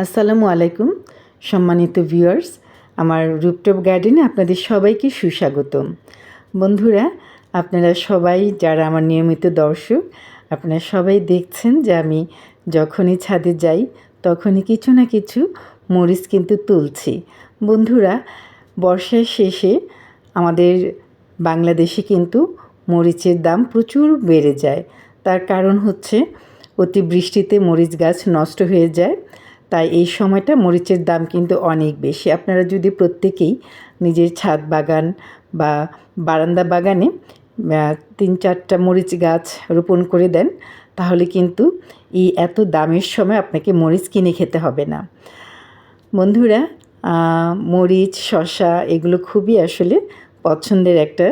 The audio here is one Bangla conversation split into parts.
আসসালামু আলাইকুম, সম্মানিত ভিউয়ার্স। আমার রুপটপ গার্ডেনে আপনাদের সবাইকে সুস্বাগতম। বন্ধুরা, আপনারা সবাই যারা আমার নিয়মিত দর্শক, আপনারা সবাই দেখছেন যে আমি যখনই ছাদে যাই, তখনই কিছু না কিছু মরিচ কিন্তু তুলছি। বন্ধুরা, বর্ষার শেষে আমাদের বাংলাদেশে কিন্তু মরিচের দাম প্রচুর বেড়ে যায়। তার কারণ হচ্ছে, অতিবৃষ্টিতে মরিচ গাছ নষ্ট হয়ে যায়। তাই এই সময়টা মরিচের দাম কিন্তু অনেক বেশি। আপনারা যদি প্রত্যেকেই নিজের ছাদ বাগান বা বারান্দা বাগানে তিন চারটা মরিচ গাছ রোপণ করে দেন, তাহলে কিন্তু এই এত দামের সময় আপনাকে মরিচ কিনে খেতে হবে না। বন্ধুরা মরিচ, শসা এগুলো খুবই আসলে পছন্দের একটা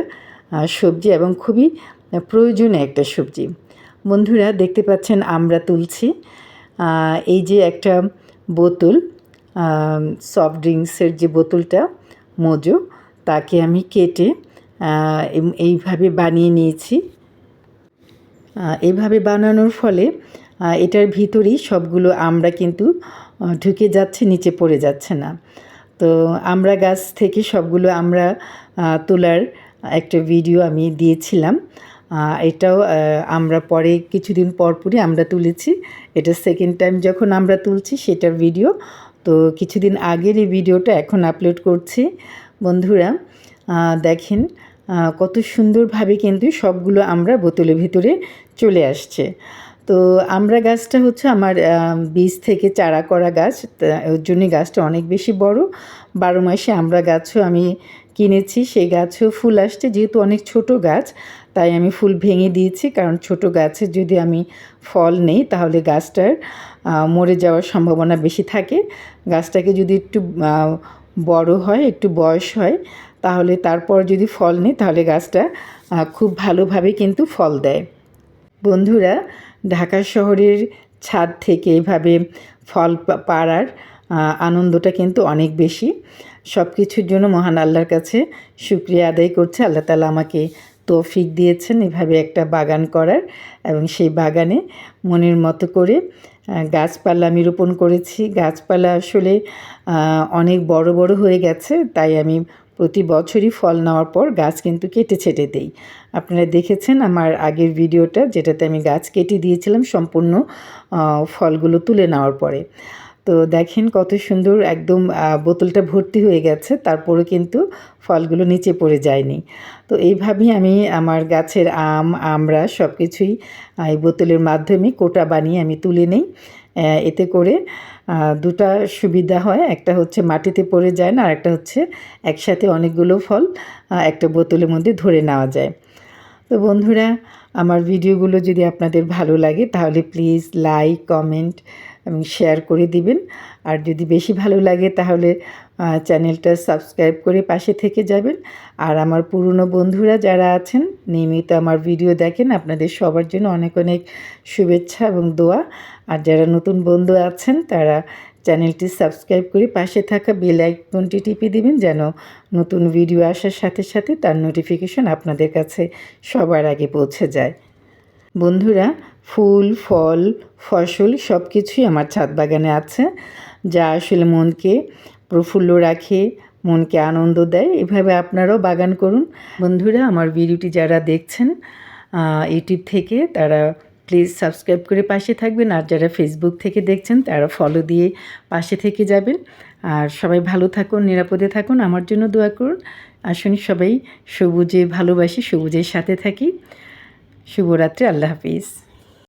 সবজি এবং খুবই প্রয়োজনীয় একটা সবজি। বন্ধুরা, দেখতে পাচ্ছেন আমরা তুলছি। এই যে একটা বোতল সফট ড্রিঙ্কসের যে বোতলটা, মোজো, তাকে আমি কেটে এইভাবে বানিয়ে নিয়েছি। এভাবে বানানোর ফলে এটার ভিতরেই সবগুলো আমরা কিন্তু ঢুকে যাচ্ছে, নিচে পড়ে যাচ্ছে না। তো আমরা গাছ থেকে সবগুলো আমরা তোলার একটা ভিডিও আমি দিয়েছিলাম। এটাও আমরা পরে কিছুদিন পর পরই আমরা তুলেছি। এটা সেকেন্ড টাইম যখন আমরা তুলছি সেটার ভিডিও তো কিছুদিন আগের এই ভিডিওটা এখন আপলোড করছি। বন্ধুরা দেখেন কত সুন্দরভাবে কিন্তু সবগুলো আমরা বোতলের ভিতরে চলে আসছে। তো আমরা গাছটা হচ্ছে আমার বীজ থেকে চারা করা গাছ। ওর জন্যই গাছটা অনেক বেশি বড়। বারো মাসে আমরা গাছও আমি কিনেছি, সেই গাছেও ফুল আসছে। যেহেতু অনেক ছোট গাছ, তাই আমি ফুল ভেঙে দিয়েছি। কারণ ছোট গাছে যদি আমি ফল নেই, তাহলে গাছটার মরে যাওয়ার সম্ভাবনা বেশি থাকে। গাছটাকে যদি একটু বড় হয়, একটু বয়স হয়, তাহলে তারপর যদি ফল নেই, তাহলে গাছটা খুব ভালোভাবে কিন্তু ফল দেয়। বন্ধুরা, ঢাকা শহরের ছাদ থেকে এভাবে ফল পাড়ার আনন্দটা কিন্তু অনেক বেশি। সব কিছুর জন্য মহান আল্লাহর কাছে শুক্রিয়া আদায় করছে। আল্লাহ তালা আমাকে তৌফিক দিয়েছেন এভাবে একটা বাগান করার এবং সেই বাগানে মনের মতো করে গাছপালা আমি রোপণ করেছি। গাছপালা আসলে অনেক বড় বড় হয়ে গেছে, তাই আমি প্রতি বছরই ফল নেওয়ার পর গাছ কিন্তু কেটে ছেটে দেই। আপনারা দেখেছেন আমার আগের ভিডিওটা, যেটাতে আমি গাছ কেটে দিয়েছিলাম সম্পূর্ণ ফলগুলো তুলে নেওয়ার পরে। তো দেখেন কত সুন্দর একদম বোতলটা ভর্তি হয়ে গেছে, তারপরে কিন্তু ফলগুলো নিচে পড়ে যায়নি। তো এইভাবেই আমি আমার গাছের আম, আমরা সব কিছুই এই বোতলের মাধ্যমে কোটা বানিয়ে আমি তুলে নেই। এতে করে দুটা সুবিধা হয়, একটা হচ্ছে মাটিতে পড়ে যায় না আর একটা হচ্ছে একসাথে অনেকগুলো ফল একটা বোতলের মধ্যে ধরে নেওয়া যায়। তো বন্ধুরা আমার ভিডিওগুলো যদি আপনাদের ভালো লাগে, তাহলে প্লিজ লাইক কমেন্ট এবং শেয়ার করে দিবেন। আর যদি বেশি ভালো লাগে, তাহলে চ্যানেলটা সাবস্ক্রাইব করে পাশে থেকে যাবেন। আর আমার পুরনো বন্ধুরা যারা আছেন, নিয়মিত আমার ভিডিও দেখেন, আপনাদের সবার জন্য অনেক অনেক শুভেচ্ছা এবং দোয়া। আর যারা নতুন বন্ধু আছেন, তারা চ্যানেলটি সাবস্ক্রাইব করে পাশে থাকা বেল আইকনটি টিপে দিবেন যেন নতুন ভিডিও আসার সাথে সাথে তার নোটিফিকেশন আপনাদের কাছে সবার আগে পৌঁছে যায়। বন্ধুরা, ফুল, ফল, ফসল সব কিছুই আমার ছাদ বাগানে আছে, যা আসলে মনকে প্রফুল্ল রাখে, মনকে আনন্দ দেয়। এভাবে আপনারাও বাগান করুন। বন্ধুরা, আমার ভিডিওটি যারা দেখছেন ইউটিউব থেকে তারা প্লিজ সাবস্ক্রাইব করে পাশে থাকবেন। আর যারা ফেসবুক থেকে দেখছেন, তারা ফলো দিয়ে পাশে থেকে যাবেন। আর সবাই ভালো থাকুন, নিরাপদে থাকুন। আমার জন্য দোয়া করুন। আসুন সবাই সবুজে ভালোবাসি, সবুজের সাথে থাকি। শুভরাত্রি, আল্লাহ হাফিজ।